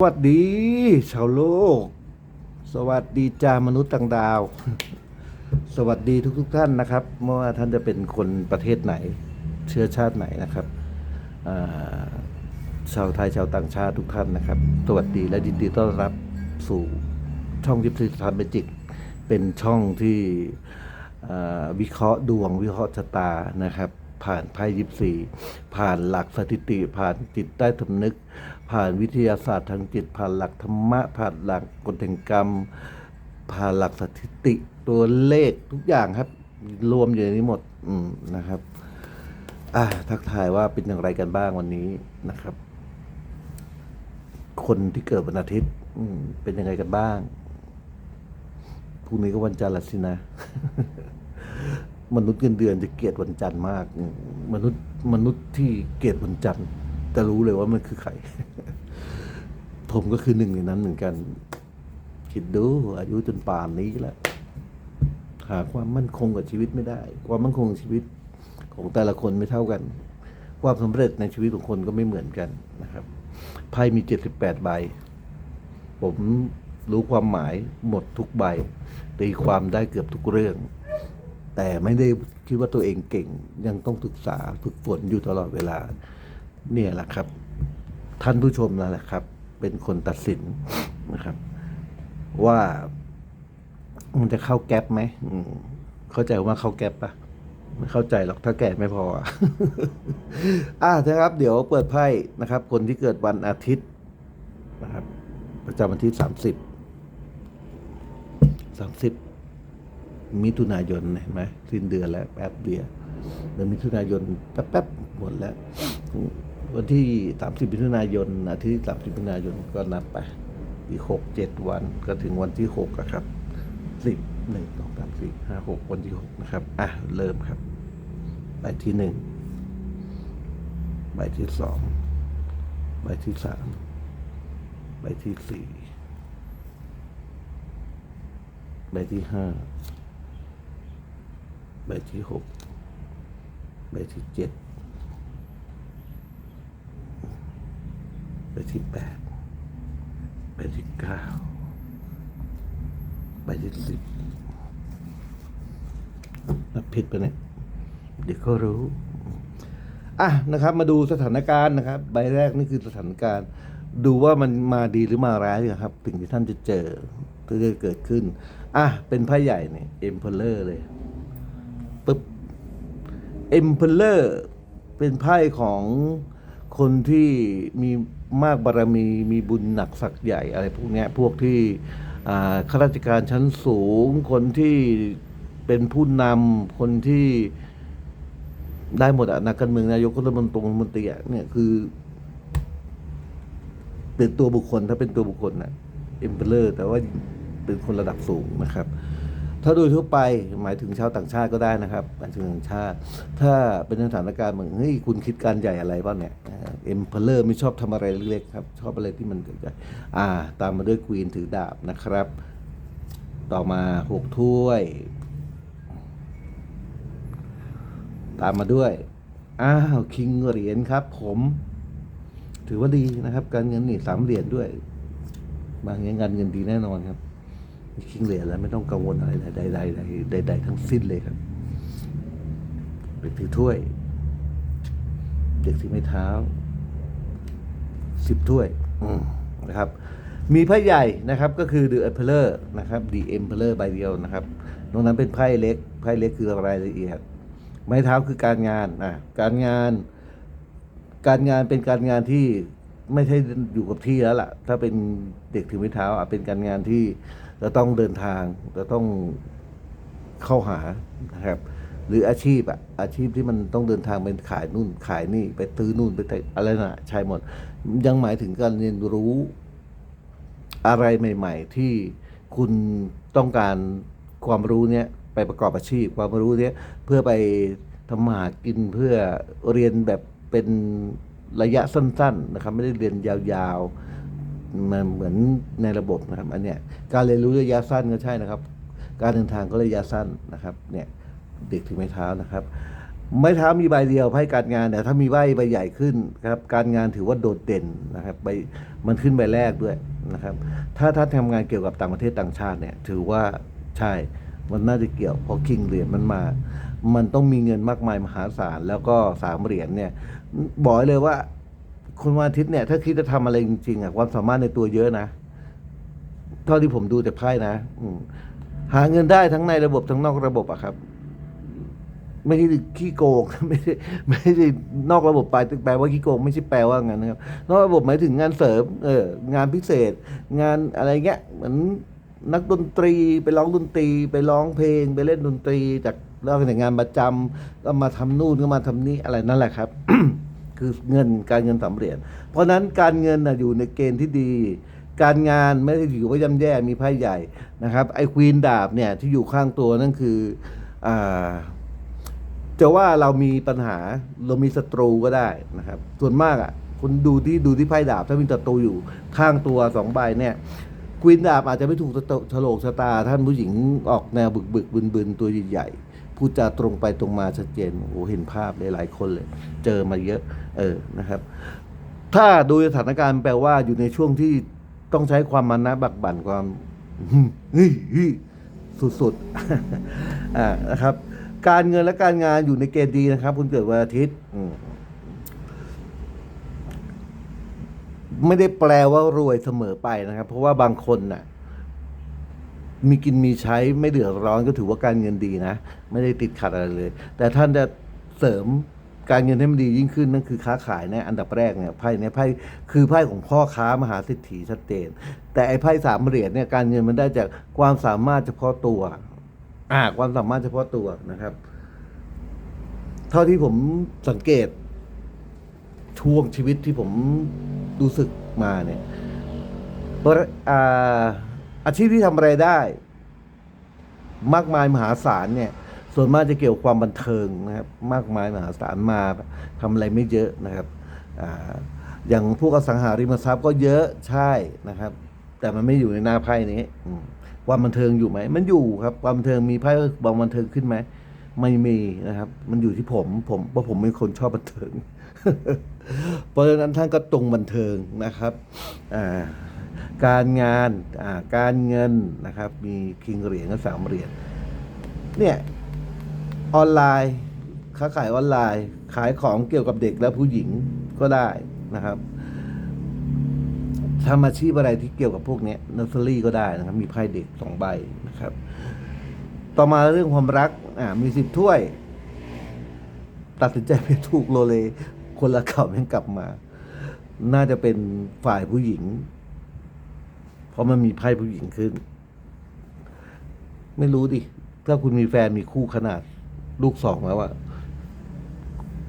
สวัสดี ชาวโลก สวัสดีจามนุษย์ต่างดาว สวัสดีทุกทท่านนะครับไม่ว่าท่านจะเป็นคนประเทศไหน เชื้อชาติไหนนะครับชาวไทยชาวต่างชาติทุกท่านนะครับ สวัสดีและยินดีต้อนรับสู่ช่องยิปซีสถานเมจิก เป็นช่องที่วิเคราะห์ดวงวิเคราะห์ชะตานะครับ ผ่านไพ่ยิปซีผ่านหลักสถิติ ผ่านจิตใต้สำนึก ผ่านวิทยาศาสตร์ทางจิต ผ่านหลักธรรมะ ผ่านหลักกฎแห่งกรรม ผ่านหลักสถิติตัวเลขทุกอย่างครับ รวมอยู่ในนี้หมดอืมนะครับอ่าทักทายว่าเป็นอย่างไรกันบ้างวันนี้นะครับ คนที่เกิดวันอาทิตย์อืมเป็นยังไงกันบ้างพรุ่งนี้ก็วันจันทร์ละสินะ มนุษย์เงินเดือนจะเกลียดวันจันทร์มากมมนุษย์มนุษย์ที่เกลียดวันจันทร์จะรู้เลยว่ามันคือใคร ผมก็คือหนึ่งในนั้นเหมือนกัน คิดดู อายุจนป่านนี้แล้วหาความมั่นคงกับชีวิตไม่ได้ ความมั่นคงของชีวิตของแต่ละคนไม่เท่ากัน ความสำเร็จในชีวิตของคนก็ไม่เหมือนกันนะครับไพ่มีเจ็ดสิบแปดใบ ผมรู้ความหมายหมดทุกใบตีความได้เกือบทุกเรื่อง แต่ไม่ได้คิดว่าตัวเองเก่งยังต้องศึกษาฝึกฝนอยู่ตลอดเวลา เนี่ยแหละครับ ท่านผู้ชมนั่นแหละครับ เป็นคนตัดสินนะครับ ว่ามันจะเข้าแก๊ปไหมมเข้าใจว่าเข้าแก๊ปปะไม่เข้าใจหรอกถ้าแก่ไม่พออะอะนะครับ เดี๋ยวเปิดไพ่นะครับ คนที่เกิดวันอาทิตย์นะครับ ประจำวันที่สามสิบสามสิบ มิถุนายนเห็นไหมสิ้นเดือนแล้วแป๊บเดียวเดือนมิถุนายนแป๊บๆหมดแล้ว วันที่สามสิบมิถุนายนอาทิตย์สามสิบมิถุนายนก็นับไปอีกหกเจ็ดวันก็ถึงวันที่หกครับสิบหนึ่งสองสามสี่ห้าหกวันที่หกนะครับ อะ เริ่มครับ ใบที่หนึ่งใบที่สองใบที่สามใบที่สี่ใบที่ห้า ใบที่หกใบที่เจ็ดใบที่แปดใบที่เก้าใบที่สิบนับผิดไปเนี่ยเดี๋ยวก็รู้อะนะครับ มาดูสถานการณ์นะครับ ใบแรกนี่คือสถานการณ์ ดูว่ามันมาดีหรือมาร้ายนะครับสิ่งที่ท่านจะเจอที่จะเกิดขึ้น อะเป็นไพ่ใหญ่เนี่ยเอ็มเพลเลอร์เลย ปึ๊บเอ็มเพลเลอร์เป็นไพ่ของคนที่มีมากบารมีมีบุญหนักศักใหญ่อะไรพวกนี้พวกที่ข้าราชการชั้นสูง คนที่เป็นผู้นำคนที่ได้หมดอะนักการเมืองนายกรัฐมนตรีมนตรีเนี่ยคือ เป็นตัวบุคคลถ้าเป็นตัวบุคคลนะเอ็มเพลเลอร์ แต่ว่าเป็นคนระดับสูงนะครับ ถ้าโดยทั่วไปหมายถึงชาวต่างชาติก็ได้นะครับหมายถึงต่างชาติ ถ้าเป็นสถานการณ์เหมือนเฮ้ยคุณคิดการใหญ่อะไรบ้างเนี่ยเอ็มเพลเลอร์ไม่ชอบทำอะไรเล็กๆครับ ชอบอะไรที่มันใหญ่ๆอ่า ตามมาด้วยควีนถือดาบนะครับ ต่อมาหกถ้วย ตามมาด้วยอ้าวคิงเหรียญครับ ผม ถือว่าดีนะครับ การเงินนี่สามเหรียญด้วย บางอย่างการเงินดีแน่นอนครับ คิงเหรียญแล้วไม่ต้องกังวลอะไรใดๆใดๆใดๆทั้งสิ้นเลยครับ เด็กถือถ้วย เด็กถือไม้เท้าสิบถ้วยนะครับ มีไพ่ใหญ่นะครับก็คือ The Emperor นะครับ The Emperor ใบเดียวนะครับตรงนั้นเป็นไพ่เล็ก ไพ่เล็กคือรายละเอียด ไม้เท้าคือการงานอะการงาน การงานเป็นการงานที่ไม่ใช่อยู่กับที่แล้วล่ะ ถ้าเป็นเด็กถือไม้เท้าอะเป็นการงานที่ จะต้องเดินทางจะต้องเข้าหานะครับ หรืออาชีพอะอาชีพที่มันต้องเดินทางไปขายนู่นขายนี่ไปซื้อนู่นไปอะไรนะใช่หมด ยังหมายถึงการเรียนรู้อะไรใหม่ ๆ ที่คุณต้องการความรู้เนี้ยไปประกอบอาชีพความรู้เนี้ยเพื่อไปทำมาหากินเพื่อเรียนแบบเป็นระยะสั้น ๆ นะครับ ไม่ได้เรียนยาวๆ มันเหมือนในระบบนะครับอันเนี้ยการเรียนรู้ระยะสั้นก็ใช่นะครับ การเดินทางก็ระยะสั้นนะครับเนี่ยเด็กถือไม้เท้านะครับ ไม้เท้ามีใบเดียวไพ่การงานแต่ถ้ามีใบใบใหญ่ขึ้นครับการงานถือว่าโดดเด่นนะครับใบมันขึ้นใบแรกด้วยนะครับ ถ้าถ้าทำงานเกี่ยวกับต่างประเทศต่างชาติเนี่ยถือว่าใช่มันน่าจะเกี่ยวเพราะคิงเหรียญมันมา มันต้องมีเงินมากมายมหาศาลแล้วก็สามเหรียญเนี่ยบอกเลยว่า คุณวันอาทิตย์เนี่ย ถ้าคิดจะทำอะไรจริงๆอะความสามารถในตัวเยอะนะเท่าที่ผมดูจากไพ่นะอืหาเงินได้ทั้งในระบบทั้งนอกระบบอะครับ ไม่ใช่ขี้โกงไม่ใช่ไม่ใช่นอกระบบไปแปลว่าขี้โกงไม่ใช่แปลว่างั้นนะครับ นอกระบบหมายถึงงานเสริม เออ งานพิเศษ งานอะไรเงี้ยเหมือนนักดนตรีไปร้องดนตรี ไปร้องเพลง ไปเล่นดนตรีจากเลิกจากงานประจำก็มาทำนู่นก็มาทำนี่อะไรนั่นแหละครับ คือเงินการเงินสำเร็จ เพราะนั้นการเงินนะอยู่ในเกณฑ์ที่ดี การงานไม่ได้ถือว่าย่ำแย่มีไพ่ใหญ่นะครับไอ้ควีนดาบเนี่ยที่อยู่ข้างตัวนั่นคืออจะว่าเรามีปัญหาเรามีศัตรูก็ได้นะครับ ส่วนมากอะคุณดูที่ดูที่ไพ่ดาบถ้ามีศัตรูอยู่ข้างตัวสองใบเนี่ยควีนดาบอาจจะไม่ถูกฉลกชะตาท่านผู้หญิงออกแนวบึกบึกบึนบึนตัวใหญ่ พูดจาตรงไปตรงมาชัดเจนโอ้เห็นภาพหลายๆคนเลย เจอมาเยอะเออนะครับ ถ้าดูสถานการณ์แปลว่าอยู่ในช่วงที่ต้องใช้ความมานะบักบั่นความเฮ้ยเฮ้ยสุดๆนะครับ การเงินและการงานอยู่ในเกณฑ์ดีนะครับคุณเกิดวันอาทิตย์ไม่ได้แปลว่ารวยเสมอไปนะครับ เพราะว่าบางคนน่ะ มีกินมีใช้ไม่เดือดร้อนก็ถือว่าการเงินดีนะ ไม่ได้ติดขัดอะไรเลย แต่ท่านจะเสริมการเงินให้มันดียิ่งขึ้นนั่นคือค้าขายเนี่ยอันดับแรกเนี่ยไพ่เนี่ยไพ่คือไพ่ของพ่อค้ามหาเศรษฐีชัดเจน แต่ไอ้ไพ่สามเหรียญเนี่ยการเงินมันได้จากความสามารถเฉพาะตัวอ่าความสามารถเฉพาะตัวนะครับ เท่าที่ผมสังเกตช่วงชีวิตที่ผมรู้สึกมาเนี่ยบริอ่า อาชีพที่ทำอะไรได้ มากมายมหาศาลเนี่ย ส่วนมากจะเกี่ยวความบันเทิงนะครับ มากมายมหาศาลมาทำอะไรไม่เยอะนะครับออย่างพวกอสังหาริมทรัพย์ก็เยอะใช่นะครับ แต่มันไม่อยู่ในหน้าไพ่นี้ความบันเทิงอยู่ไหม มันอยู่ครับ ความบันเทิงมีไพ่บางบันเทิงขึ้นไหมไม่มีนะครับ มันอยู่ที่ผม ผมเพราะผมเป็นคนชอบบันเทิง เพราะฉะนั้นท่านก็ตรงบันเทิงนะครับ อ่า การงานการเงินนะครับ มีคิงเหรียญกับสามเหรียญเนี่ยออนไลน์ค้าขายออนไลน์ ขายของเกี่ยวกับเด็กและผู้หญิงก็ได้นะครับทำอาชีพอะไรที่เกี่ยวกับพวกนี้นอร์เซอรี่ก็ได้นะครับ มีไพ่เด็กสองใบนะครับ ต่อมาเรื่องความรักอ่ามีสิบถ้วย ตัดสินใจไม่ถูกโลเล คนละเก่ายังกลับมา น่าจะเป็นฝ่ายผู้หญิง ราะมันมีไพ่ผู้หญิงขึ้น ไม่รู้ดิ ถ้าคุณมีแฟนมีคู่ขนาดลูกสองแล้วอะ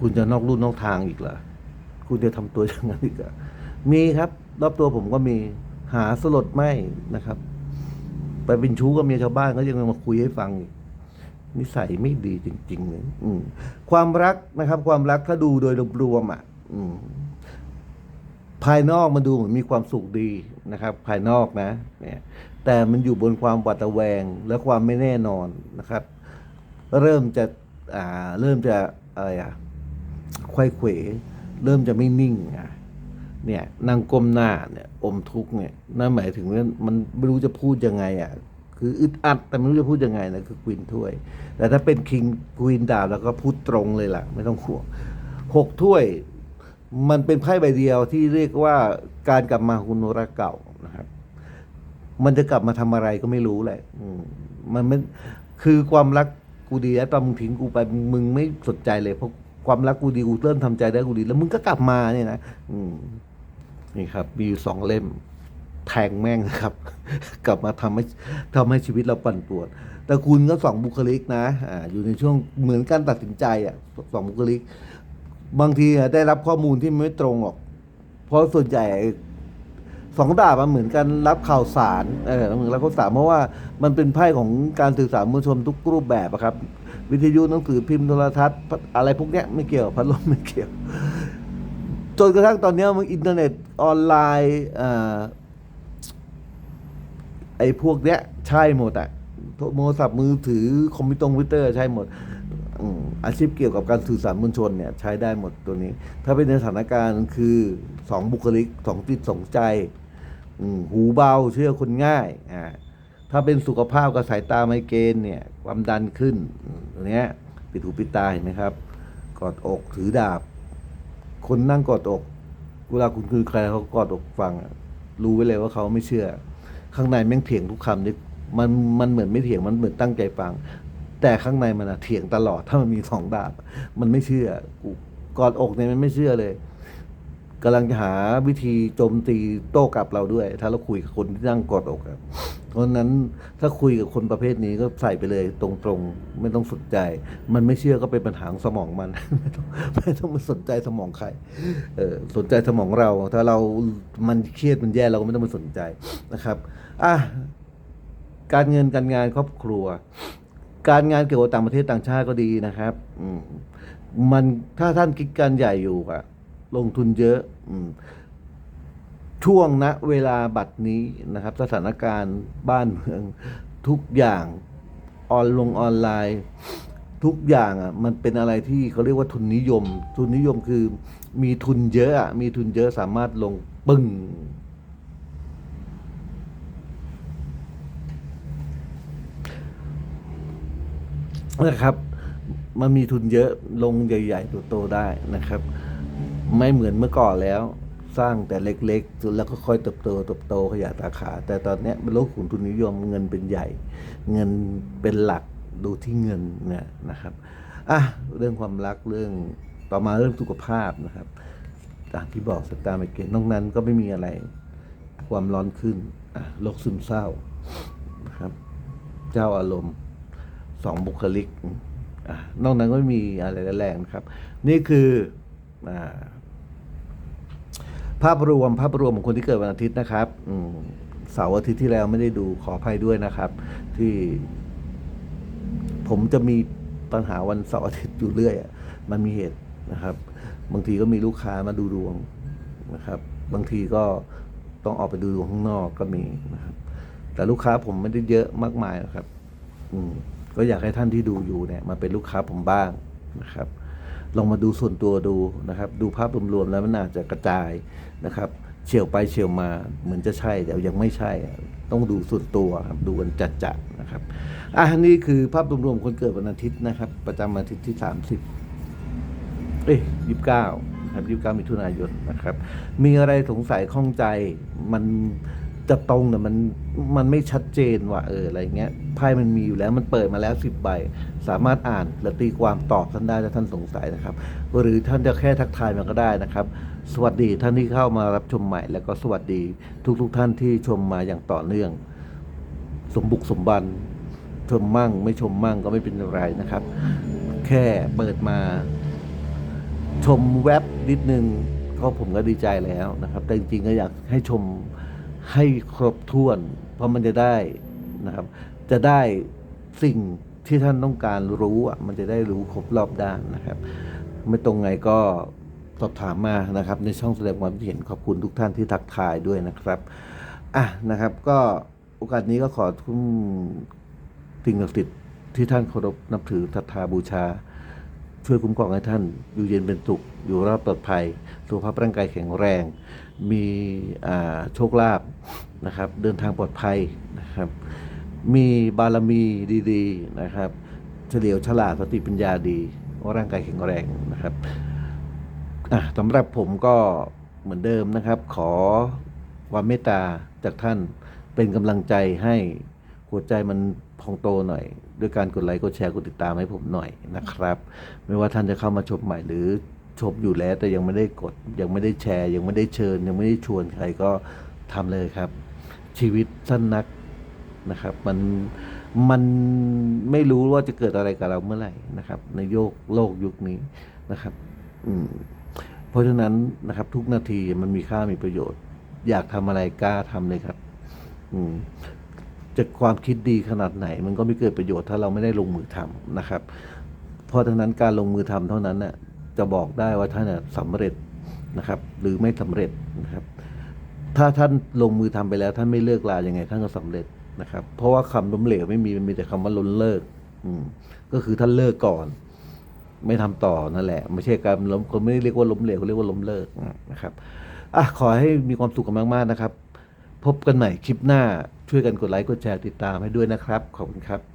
คุณจะนอกรุ่นนอกทางอีกเหรอคุณจะทำตัวอย่างนั้นอีกมีครับ รอบตัวผมก็มีหาสลดไหมนะครับ ไปเป็นชู้กับเมียชาวบ้านก็ยังมาคุยให้ฟังอีกนิสัยไม่ดีจริงๆเลยความรักนะครับ ความรักถ้าดูโดยรวมๆอะ อืม ภายนอกมันดูเหมือนมีความสุขดีนะครับ ภายนอกนะเนี่ยแต่มันอยู่บนความหวาดระแวงและความไม่แน่นอนนะครับ เริ่มจะอ่าเริ่มจะอะไรอะควยเขวเริ่มจะไม่นิ่งอะเนี่ยนางก้มหน้าเนี่ยอมทุกข์เนี่ยนั่นหมายถึงว่ามันไม่รู้จะพูดยังไงอะคืออึดอัดแต่ไม่รู้จะพูดยังไงนะคือควีนถ้วย แต่ถ้าเป็นคิงควีนดาวแล้วก็พูดตรงเลยล่ะ ไม่ต้องห่วงหกถ้วย มันเป็นไพ่ใบเดียวที่เรียกว่าการกลับมาคุณรักเก่านะครับ มันจะกลับมาทำอะไรก็ไม่รู้แหละอืมมันไม่คือความรักกูดีแล้วตอนมึงทิ้งกูไปมึงไม่สนใจเลยเพราะความรักกูดีกูเริ่มทำใจได้กูดี แล้วมึงก็กลับมาเนี่ยนะอืมนี่ครับ มีสองเล่ม แทงแม่งนะครับ กลับมาทำให้ทำให้ชีวิตเราปั่นป่วน แต่คุณก็สองบุคลิกนะอ่าอยู่ในช่วงเหมือนการตัดสินใจอะสองบุคลิก บางทีอะได้รับข้อมูลที่ไม่ตรงหรอก เพราะส่วนใหญ่สองดาบมันเหมือนกันรับข่าวสาร เออเหมือนรับข่าวสารเพราะว่ามันเป็นไพ่ของการสื่อสารมวลชนทุกรูปแบบอะครับ วิทยุหนังสือพิมพ์โทรทัศน์อะไรพวกเนี้ยไม่เกี่ยวพัดลมไม่เกี่ยว จนกระทั่งตอนนี้มันอินเทอร์เน็ตออนไลน์อไอ้พวกเนี้ยใช่หมดอะโทรศัพท์มือถือคอมพิวตอร์คอมพิวเตอร์ใช่หมด อืม อาชีพเกี่ยวกับการสื่อสารมวลชนเนี่ยใช้ได้หมดตัวนี้ ถ้าเป็นในสถานการณ์คือสองบุคลิกสองจิตสองใจหูเบาเชื่อคนง่ายอ่าถ้าเป็นสุขภาพกับสายตาไมเกรนเนี่ยความดันขึ้นอืมตัวเนี้ยปิดหูปิดตาเห็นไหมครับ กอดอกถือดาบ คนนั่งกอดอกเวลาคุณคือใครเขากอดอกฟัง รู้ไว้เลยว่าเขาไม่เชื่อ ข้างในแม่งเถียงทุกคำนี่มันมันเหมือนไม่เถียงมันเหมือนตั้งใจฟัง แต่ข้างในมันอะเถียงตลอด ถ้ามันมีสองดาบ มันไม่เชื่อกูกอดอกเนี่ยมันไม่เชื่อเลยกำลังจะหาวิธีโจมตีโต้กลับเราด้วย ถ้าเราคุยกับคนที่นั่งกอดอกอะเพราะฉะนั้นถ้าคุยกับคนประเภทนี้ก็ใส่ไปเลยตรงๆ ไม่ต้องสนใจ มันไม่เชื่อก็เป็นปัญหาของสมองมัน ไม่ต้องไม่ต้องมาสนใจสมองใครเออสนใจสมองเรา ถ้าเรามันเครียดมันแย่เราก็ไม่ต้องมาสนใจนะครับอะการเงินการงานครอบครัว การงานเกี่ยวกับต่างประเทศต่างชาติก็ดีนะครับ อืมมันถ้าท่านคิดการใหญ่อยู่อะลงทุนเยอะ อืมช่วงณเวลาบัดนี้นะครับ สถานการณ์บ้านเมืองทุกอย่างออนลงออนไลน์ ทุกอย่างอะมันเป็นอะไรที่เขาเรียกว่าทุนนิยม ทุนนิยมคือมีทุนเยอะอะมีทุนเยอะสามารถลงปึ้ง นะครับ มันมีทุนเยอะลงใหญ่ๆตัวโตได้นะครับ ไม่เหมือนเมื่อก่อนแล้ว สร้างแต่เล็กๆแล้วก็ค่อยเติบโตเติบโตขยายสาขา แต่ตอนนี้เป็นโลกขุนทุนนิยมเงินเป็นใหญ่ เงินเป็นหลักดูที่เงินเนี่ยนะครับอะเรื่องความรักเรื่องต่อมาเรื่องสุขภาพนะครับอย่างที่บอกสตาร์ไมเกรนนอกนั้นก็ไม่มีอะไร ความร้อนขึ้นอะโรคซึมเศร้านะครับ เจ้าอารมณ์ สองบุคลิกอนอกนั้นก็ไม่มีอะไรแรงนะครับ นี่คืออภาพรวมภาพรวมของคนที่เกิดวันอาทิตย์นะครับเสาร์อาทิตย์ที่แล้วไม่ได้ดูขออภัยด้วยนะครับ ที่ ผมจะมีปัญหาวันเสาร์อาทิตย์อยู่เรื่อยมันมีเหตุนะครับ บางทีก็มีลูกค้ามาดูดวงนะครับ บางทีก็ต้องออกไปดูดวงข้างนอกก็มีนะครับ แต่ลูกค้าผมไม่ได้เยอะมากมายหรอกครับ อืม ก็อยากให้ท่านที่ดูอยู่เนี่ยมาเป็นลูกค้าผมบ้างนะครับ ลองมาดูส่วนตัวดูนะครับ ดูภาพรวมๆแล้วมันอาจจะกระจายนะครับเฉียวไปเฉียวมาเหมือนจะใช่แต่ยังไม่ใช่ ต้องดูส่วนตัวครับดูกันจัดๆนะครับอะนี่คือภาพรวมๆคนเกิดวันอาทิตย์นะครับ ประจำวันอาทิตย์ที่ 30 เอ้ยยี่สิบเก้าครับยี่สิบเก้ามิถุนายนนะครับ มีอะไรสงสัยข้องใจมัน จะตรงแต่มันมันไม่ชัดเจนว่าเอออะไรเงี้ยไพ่มันมีอยู่แล้วมันเปิดมาแล้วสิบใบ สามารถอ่านและตีความตอบท่านได้ถ้าท่านสงสัยนะครับ หรือท่านจะแค่ทักทายมาก็ได้นะครับ สวัสดีท่านที่เข้ามารับชมใหม่ แล้วก็สวัสดีทุกๆทท่านที่ชมมาอย่างต่อเนื่อง สมบุกสมบันชมมั่ง ไม่ชมมั่งก็ไม่เป็นไรนะครับ แค่เปิดมา ชมแว็บนิดนึงก็ผมก็ดีใจแล้วนะครับ แต่จริงๆก็อยากให้ชม ให้ครบถ้วน เพราะมันจะได้นะครับ จะได้สิ่งที่ท่านต้องการรู้อะมันจะได้รู้ครบรอบด้านนะครับ ไม่ตรงไงก็สอบถามมานะครับ ในช่องแสดงความคิดเห็นขอบคุณทุกท่านที่ทักทายด้วยนะครับอะนะครับ ก็โอกาสนี้ก็ขอทุ่มสิ่งศักดิ์สิทธิ์ที่ท่านเคารพนับถือศรัทธาบูชา ช่วยคุ้มครองให้ท่านอยู่เย็นเป็นสุขอยู่รอดปลอดภัย สุขภาพร่างกายแข็งแรง มีโชคลาภนะครับ เดินทางปลอดภัยนะครับ มีบารมีดีๆนะครับเฉลียวฉลาดสติปัญญาดีร่างกายแข็งแรงนะครับสำหรับผมก็เหมือนเดิมนะครับ ขอความเมตตาจากท่านเป็นกำลังใจให้หัวใจมันพองโตหน่อย ด้วยการกดไลค์กดแชร์กดติดตามให้ผมหน่อยนะครับ ไม่ว่าท่านจะเข้ามาชมใหม่หรือ ชมอยู่แล้วแต่ยังไม่ได้กด ยังไม่ได้แชร์ ยังไม่ได้เชิญ ยังไม่ได้ชวนใครก็ทำเลยครับ ชีวิตสั้นนักนะครับ มันมันไม่รู้ว่าจะเกิดอะไรกับเราเมื่อไหร่นะครับ ในโยกโลกยุคนี้นะครับ อืมเพราะฉะนั้นนะครับ ทุกนาทีมันมีค่ามีประโยชน์ อยากทำอะไรกล้าทำเลยครับ อืมจะความคิดดีขนาดไหน มันก็ไม่เกิดประโยชน์ถ้าเราไม่ได้ลงมือทำนะครับ เพราะฉะนั้นการลงมือทำเท่านั้นน่ะ จะบอกได้ว่าท่านน่ะสำเร็จนะครับ หรือไม่สำเร็จนะครับ ถ้าท่านลงมือทำไปแล้ว ท่านไม่เลิกลายังไง ท่านก็สำเร็จนะครับ เพราะว่าคำล้มเหลวไม่มีมันมีแต่คำว่าล้นเลิก อืมก็คือท่านเลิกก่อน ไม่ทำต่อนั่นแหละ ไม่ใช่การล้มคนไม่ได้เรียกว่าล้มเหลวเขาเรียกว่าล้มเลิกนะครับอะขอให้มีความสุขกันมากๆนะครับ พบกันใหม่คลิปหน้าช่วยกันกดไลค์กดแชร์ติดตามให้ด้วยนะครับ ขอบคุณครับ